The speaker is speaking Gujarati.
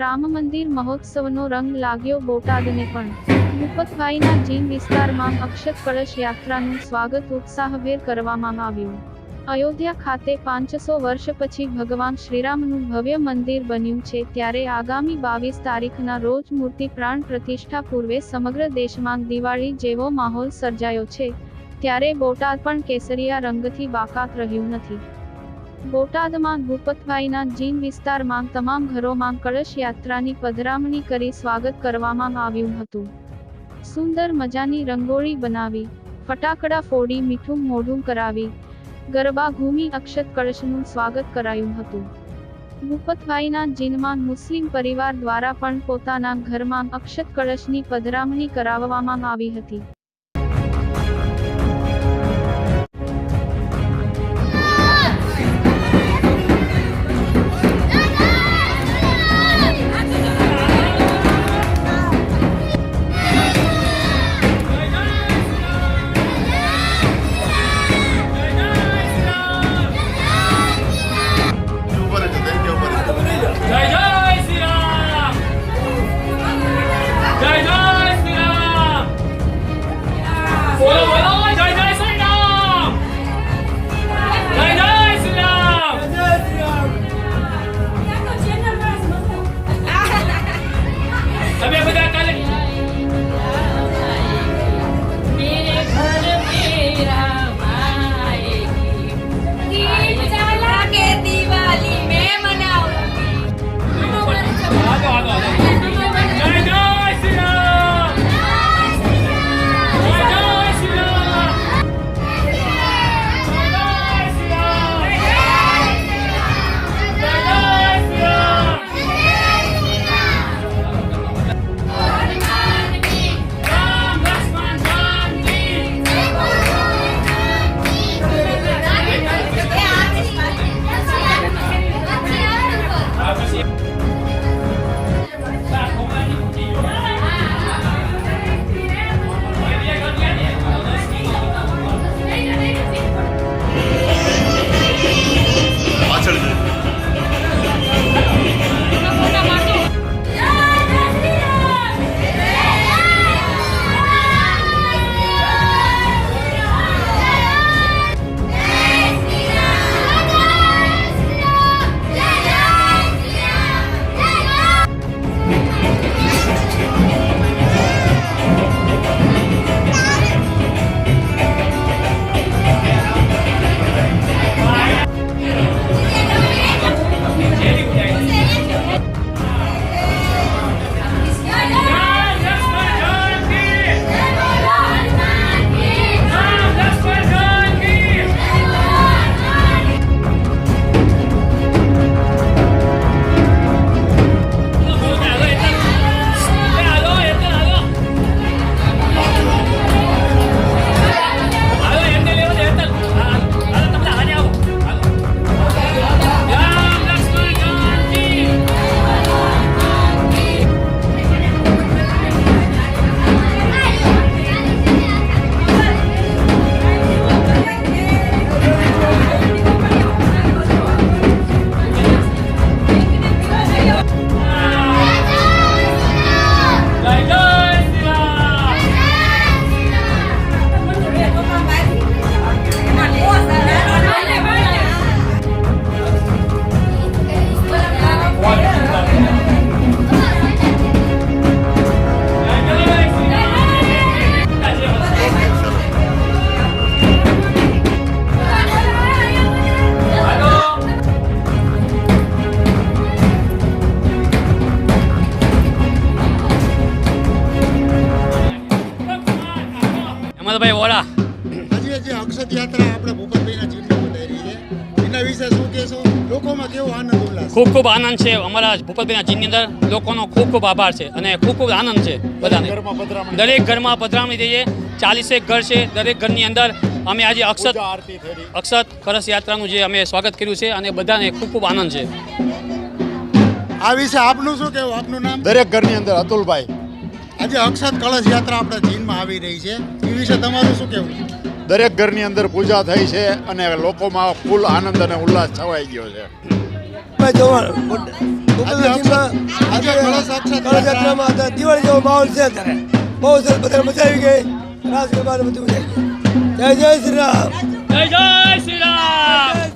રામ મંદિર મહોત્સવનો રંગ લાગ્યો બોટાદને પણ. મુપતભાઈના જીન વિસ્તારમાં અક્ષત કળશ યાત્રાનું સ્વાગત ઉત્સાહભેર કરવામાં આવ્યું. અયોધ્યા ખાતે પાંચસો વર્ષ પછી ભગવાન શ્રીરામનું ભવ્ય મંદિર બન્યું છે ત્યારે આગામી બાવીસ તારીખના રોજ મૂર્તિ પ્રાણ પ્રતિષ્ઠા પૂર્વે સમગ્ર દેશમાં દિવાળી જેવો માહોલ સર્જાયો છે. ત્યારે બોટાદ પણ કેસરિયા રંગથી બાકાત રહ્યું નથી. બોટાદમાં ભૂપતભાઈના જીન વિસ્તારમાં તમામ ઘરોમાં કળશ યાત્રાની પધરામણી કરી સ્વાગત કરવામાં આવ્યું હતું. સુંદર મજાની રંગોળી બનાવી, ફટાકડા ફોડી, મીઠું મોઢું કરાવી, ગરબા ઘૂમી અક્ષત કળશનું સ્વાગત કરાયું હતું. ભૂપતભાઈના જીનમાં મુસ્લિમ પરિવાર દ્વારા પણ પોતાના ઘરમાં અક્ષત કળશની પધરામણી કરાવવામાં આવી હતી. હેમંતભાઈ વોરા હજી હજી અક્ષત યાત્રા આપણે ભૂપતભાઈના જીવનમાં વધારી છે. એના વિશે શું કહેશો? લોકોમાં કેવો આનંદ ઉલ્લાસ ખૂબ ખૂબ આનંદ છે. અમારા ભૂપતભાઈના જીની અંદર લોકોનો ખૂબ ખૂબ આભાર છે અને ખૂબ ખૂબ આનંદ છે બધાને. દરેક ઘરમાં પધરામણી થઈ ચાલીસેક ઘર છે દરેક ઘરની અંદર. અમે આજે અક્ષત આરતી થઈ અક્ષત કળશ યાત્રાનું જે અમે સ્વાગત કર્યું છે અને બધાને ખૂબ ખૂબ આનંદ છે. આ વિશે આપનું શું કહેવું? આપનું નામ? દરેક ઘરની અંદર અતુલભાઈ. આજે અક્ષત કળશ યાત્રા આપણા ચીનમાં આવી રહી છે. એ વિશે તમારું શું કહેવું? દરેક ઘરની અંદર પૂજા થઈ છે અને લોકોમાં ફૂલ આનંદ અને ઉલ્લાસ છવાઈ ગયો છે. દિવાળી જેવો માહોલ છે અત્યારે. બહુ સરસ બધા મજા આવી ગઈ. રાસ ગરબા બધું જય જય શ્રી રામ. જય જય શ્રી રામ.